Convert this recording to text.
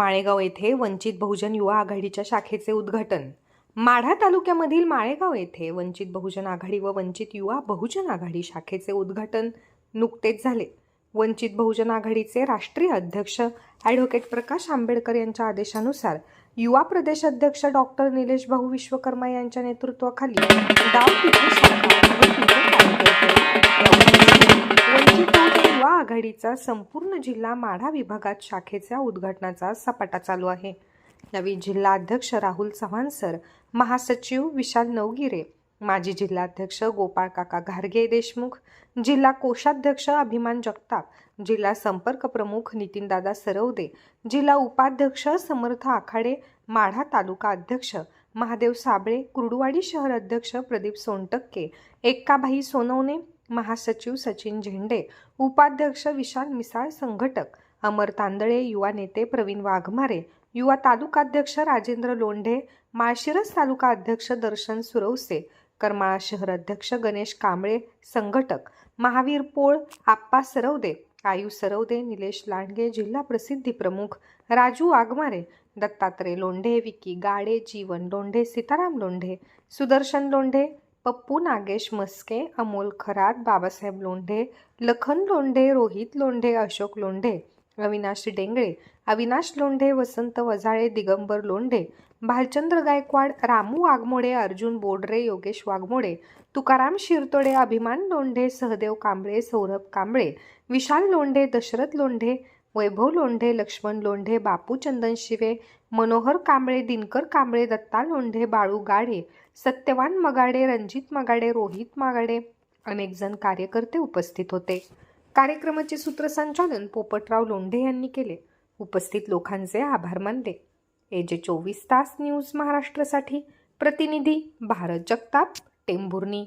माळेगाव येथे वंचित बहुजन युवा आघाडीच्या शाखेचे उद्घाटन. माढा तालुक्यामधील माळेगाव येथे वंचित बहुजन आघाडी व वंचित युवा बहुजन आघाडी शाखेचे उद्घाटन नुकतेच झाले. वंचित बहुजन आघाडीचे राष्ट्रीय अध्यक्ष ॲडव्होकेट प्रकाश आंबेडकर यांच्या आदेशानुसार युवा प्रदेश अध्यक्ष डॉक्टर निलेश भाऊ विश्वकर्मा यांच्या नेतृत्वाखाली गाव आघाडीचा संपूर्ण जिल्हा माढा विभागात शाखेच्या उद्घाटनाचा सपाटा चालू आहे. नवीन जिल्हा अध्यक्ष राहुल चव्हाण सर महासचिव विशाल नवगिरे माजी जिल्हाध्यक्ष गोपाळ काका घारगे देशमुख जिल्हा कोषाध्यक्ष अभिमान जगताप जिल्हा संपर्क प्रमुख नितीनदादा सरवदे जिल्हा उपाध्यक्ष समर्थ आखाडे माढा तालुका अध्यक्ष महादेव साबळे कुर्डुवाडी शहर अध्यक्ष प्रदीप सोनटक्के एक्काबाई सोनवणे महासचिव सचिन झेंडे उपाध्यक्ष विशाल मिसाळ संघटक अमर तांदळे युवा नेते प्रवीण वाघमारे युवा तालुकाध्यक्ष राजेंद्र लोंढे माळशिरस तालुका अध्यक्ष दर्शन सुरवसे करमाळा शहर अध्यक्ष गणेश कांबळे संघटक महावीर पोळ आप्पा सरवदे आयू सरवदे निलेश लांडगे जिल्हा प्रसिद्धी प्रमुख राजू वाघमारे दत्तात्रय लोंढे विकी गाडे जीवन लोंढे सीताराम लोंढे सुदर्शन लोंढे पप्पू नागेश मस्के अमोल खरात बाबासाहेब लोंढे लखन लोंढे रोहित लोंढे अशोक लोंढे अविनाश डेंगळे अविनाश लोंढे वसंत वजाळे दिगंबर लोंढे भालचंद्र गायकवाड रामू वाघमोडे अर्जुन बोडरे योगेश वाघमोडे तुकाराम शिरतोडे अभिमान लोंढे सहदेव कांबळे सौरभ कांबळे विशाल लोंढे दशरथ लोंढे वैभव लोंढे लक्ष्मण लोंढे बापू चंदन शिवे मनोहर कांबळे दिनकर कांबळे दत्ता लोंढे बाळू गाडे सत्यवान मगाडे रणजित मगाडे रोहित मागाडे अनेक जण कार्यकर्ते उपस्थित होते. कार्यक्रमाचे सूत्रसंचालन पोपटराव लोंढे यांनी केले. उपस्थित लोकांचे आभार मानले. एजे चोवीस तास न्यूज महाराष्ट्रासाठी प्रतिनिधी भारत जगताप टेंभुर्णी.